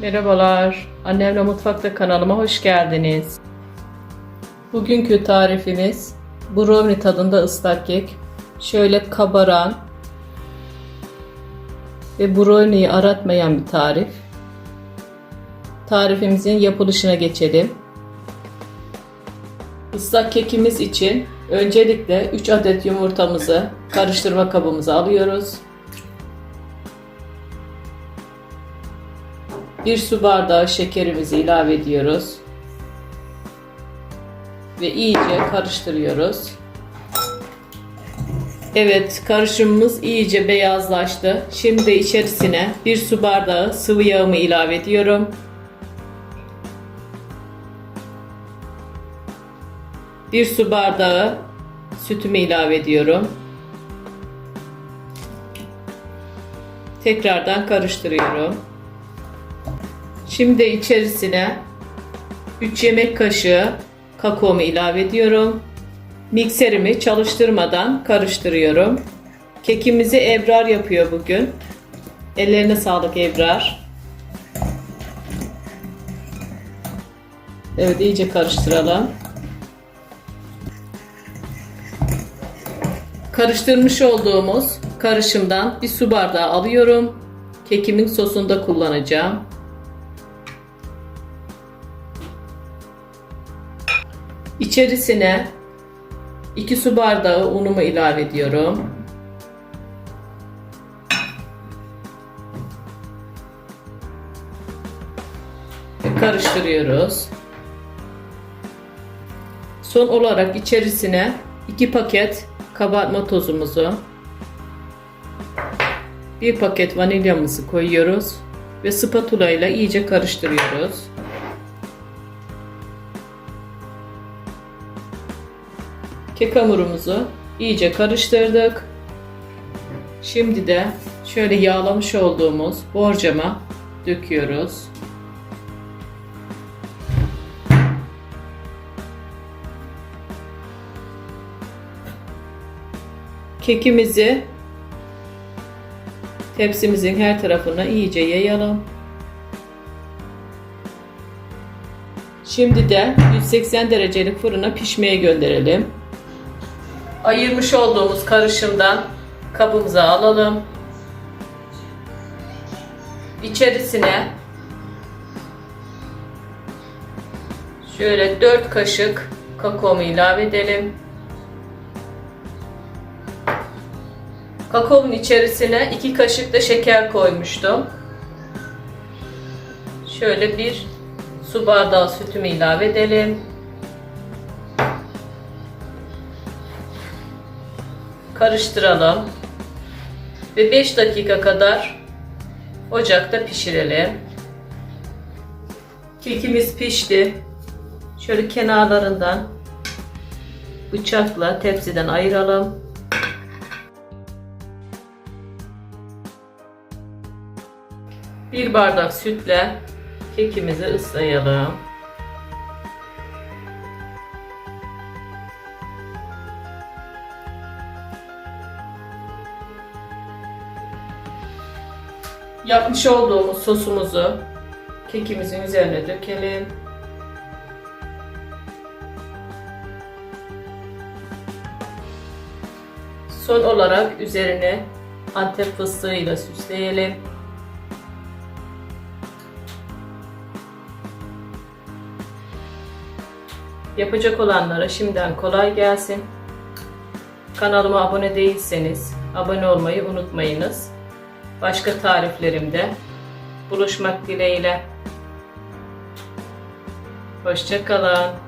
Merhabalar, Annemle Mutfakta kanalıma hoş geldiniz. Bugünkü tarifimiz brownie tadında ıslak kek. Şöyle kabaran ve brownie'yi aratmayan bir tarif. Tarifimizin yapılışına geçelim. Islak kekimiz için öncelikle 3 adet yumurtamızı karıştırma kabımıza alıyoruz. 1 su bardağı şekerimizi ilave ediyoruz. Ve iyice karıştırıyoruz. Evet, karışımımız iyice beyazlaştı. Şimdi içerisine 1 su bardağı sıvı yağımı ilave ediyorum. Bir su bardağı sütümü ilave ediyorum. Tekrardan karıştırıyorum. Şimdi içerisine 3 yemek kaşığı kakaomu ilave ediyorum. Mikserimi çalıştırmadan karıştırıyorum. Kekimizi Ebrar yapıyor bugün. Ellerine sağlık Ebrar. Evet iyice karıştıralım. Karıştırmış olduğumuz karışımdan bir su bardağı alıyorum. Kekimin sosunda kullanacağım. İçerisine 2 su bardağı unumu ilave ediyorum. Karıştırıyoruz. Son olarak içerisine 2 paket kabartma tozumuzu, 1 paket vanilyamızı koyuyoruz ve spatula ile iyice karıştırıyoruz. Kek hamurumuzu iyice karıştırdık. Şimdi de şöyle yağlamış olduğumuz borcama döküyoruz. Kekimizi tepsimizin her tarafına iyice yayalım. Şimdi de 180 derecelik fırına pişmeye gönderelim. Ayırmış olduğumuz karışımdan kabımıza alalım. İçerisine şöyle 4 kaşık kakaomu ilave edelim. Kakaonun içerisine 2 kaşık da şeker koymuştum. Şöyle bir su bardağı sütümü ilave edelim. Karıştıralım. Ve 5 dakika kadar ocakta pişirelim. Kekimiz pişti. Şöyle kenarlarından bıçakla tepsiden ayıralım. Bir bardak sütle kekimizi ıslayalım. Yapmış olduğumuz sosumuzu kekimizin üzerine dökelim. Son olarak üzerine antep fıstığıyla süsleyelim. Yapacak olanlara şimdiden kolay gelsin. Kanalıma abone değilseniz abone olmayı unutmayınız. Başka tariflerimde buluşmak dileğiyle. Hoşçakalın.